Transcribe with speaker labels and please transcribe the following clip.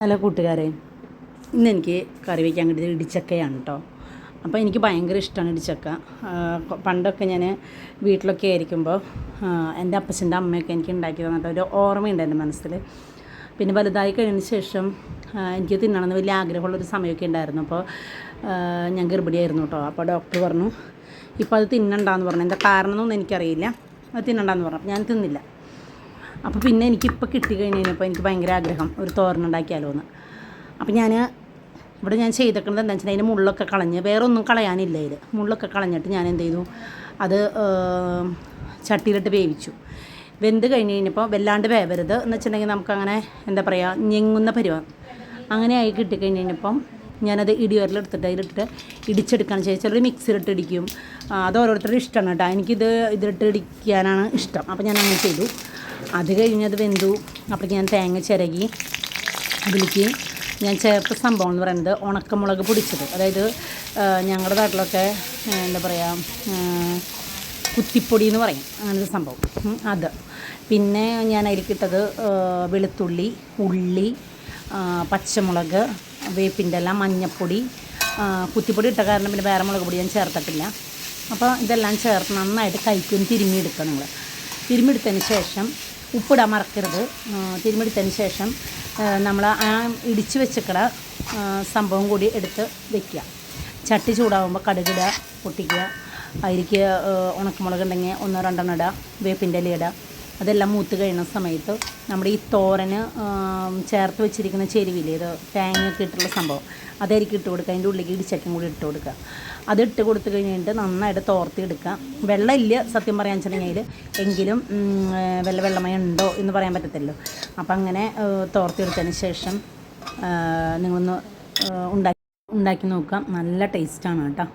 Speaker 1: Hello കൂട്ടുകാരെ ഇന്ന് എനിക്ക് കറി വയ്ക്കാൻ കിട്ടിയത് ഇടിച്ചക്കയാണ് കേട്ടോ അപ്പോൾ എനിക്ക് ഭയങ്കര ഇഷ്ടമാണ് ഇടിച്ചക്ക. പണ്ടൊക്കെ ഞാൻ വീട്ടിലൊക്കെ ആയിരിക്കുമ്പോൾ എന്റെ അപ്പച്ചന്റെ അമ്മയൊക്കെ എനിക്ക് ഉണ്ടാക്കി തന്നിട്ട് ഒരു ഓർമ്മയുണ്ട് എന്റെ മനസ്സിൽ പിന്നെ വലുതായി കഴിഞ്ഞതിന് ശേഷം എനിക്ക് തിന്നണമെന്ന് വലിയ ആഗ്രഹമുള്ളൊരു സമയമൊക്കെ ഉണ്ടായിരുന്നു. അപ്പോൾ ഞാൻ ഗർഭിണിയായിരുന്നു കേട്ടോ അപ്പോൾ ഡോക്ടർ പറഞ്ഞു ഇപ്പോൾ അത് തിന്നണ്ടെന്ന് പറഞ്ഞു. എന്താ കാരണം എനിക്കറിയില്ല. അത് തിന്നണ്ടെന്ന് പറഞ്ഞു. ഞാൻ തിന്നില്ല. അപ്പോൾ പിന്നെ എനിക്കിപ്പോൾ കിട്ടിക്കഴിഞ്ഞപ്പോൾ എനിക്ക് ഭയങ്കര ആഗ്രഹം ഒരു തോരനുണ്ടാക്കിയാലോ എന്ന് അപ്പോൾ ഞാൻ ഇവിടെ ഞാൻ ചെയ്തേക്കുന്നത് എന്താ വെച്ചാൽ അതിന് മുള്ളൊക്കെ കളഞ്ഞ് വേറെ ഒന്നും കളയാനില്ല ഇത് മുള്ളൊക്കെ കളഞ്ഞിട്ട് ഞാൻ എന്ത് ചെയ്തു? അത് ചട്ടിയിലിട്ട് വേവിച്ചു. വെന്ത് കഴിഞ്ഞ് കഴിഞ്ഞപ്പോൾ വല്ലാണ്ട് വേവരുത് എന്ന് വെച്ചിട്ടുണ്ടെങ്കിൽ നമുക്കങ്ങനെ എന്താ പറയുക ഞെങ്ങുന്ന പരിവാ. അങ്ങനെ ആയി കിട്ടിക്കഴിഞ്ഞ് കഴിഞ്ഞപ്പം ഞാനത് ഇടിവരലെടുത്തിട്ട് അതിലിട്ടിട്ട് ഇടിച്ചെടുക്കുകയാണ് ചെയ്യുക ചിലർ മിക്സിയിലിട്ട് ഇടിക്കും. അത് ഓരോരുത്തരുടെ ഇഷ്ടമാണ് കേട്ടോ. എനിക്കിത് ഇതിലിട്ട് ഇടിക്കാനാണ് ഇഷ്ടം. അപ്പോൾ ഞാൻ അങ്ങനെ ചെയ്തു. അത് കഴിഞ്ഞത് വെന്തു. അപ്പോഴേക്ക് ഞാൻ തേങ്ങ ചിരകി അതിലേക്ക് ഞാൻ ചേർത്ത സംഭവം എന്ന് പറയുന്നത് ഉണക്കമുളക് പൊടിച്ചത്. അതായത് ഞങ്ങളുടെ നാട്ടിലൊക്കെ എന്താ പറയുക കുത്തിപ്പൊടി എന്ന് പറയും. അങ്ങനൊരു സംഭവം. അത്. പിന്നെ ഞാൻ അതിലേക്കിട്ടത് ആ, വെളുത്തുള്ളി ഉള്ളി പച്ചമുളക് വേപ്പിന്റെ എല്ലാം മഞ്ഞപ്പൊടി കുത്തിപ്പൊടി ഇട്ട കാരണം പിന്നെ വേറെ മുളക് പൊടി ഞാൻ ചേർത്തിട്ടില്ല. അപ്പോൾ ഇതെല്ലാം ചേർത്ത് നന്നായിട്ട് കൈക്കും തിരുമ്മിയെടുക്കുക നിങ്ങൾ. തിരുമ്മിയെടുത്തതിന് ശേഷം ഉപ്പിടാൻ മറക്കരുത്. തിരുമ്മിയെടുത്തതിന് ശേഷം നമ്മൾ ആ ഇടിച്ച് വെച്ചിക്കട സംഭവം കൂടി എടുത്ത് വെക്കുക. ചട്ടി ചൂടാവുമ്പോൾ കടുകിടുക പൊട്ടിക്കുക. അതിലേക്ക് ഉണക്കമുളക് ഉണ്ടെങ്കിൽ ഒന്നോ രണ്ടെണ്ണം ഇടുക വേപ്പിന്റെ ഇല ഇടുക അതെല്ലാം മൂത്ത് കഴിയുന്ന സമയത്ത് നമ്മുടെ ഈ തോരന് ചേർത്ത് വെച്ചിരിക്കുന്ന ചെരുവില്ലേ ഇത് തേങ്ങയൊക്കെ ഇട്ടുള്ള സംഭവം അതായിരിക്കും ഇട്ട് കൊടുക്കുക. അതിന്റെ ഉള്ളിലേക്ക് ഇടിച്ചക്കും കൂടി ഇട്ട് കൊടുക്കുക. അത് ഇട്ട് കൊടുത്തു കഴിഞ്ഞിട്ട് നന്നായിട്ട് തോർത്തി എടുക്കുക വെള്ളമില്ല സത്യം പറയാൻ വെച്ചിട്ടുണ്ടെങ്കിൽ. എങ്കിലും വെള്ള വെള്ളമയം ഉണ്ടോ എന്ന് പറയാൻ പറ്റത്തില്ലല്ലോ. അപ്പം അങ്ങനെ ഏ, തോർത്തി എടുത്തതിന് ശേഷം നിങ്ങളൊന്ന് ഉണ്ടാക്കി ഉണ്ടാക്കി നോക്കാം നല്ല ടേസ്റ്റാണ് കേട്ടോ.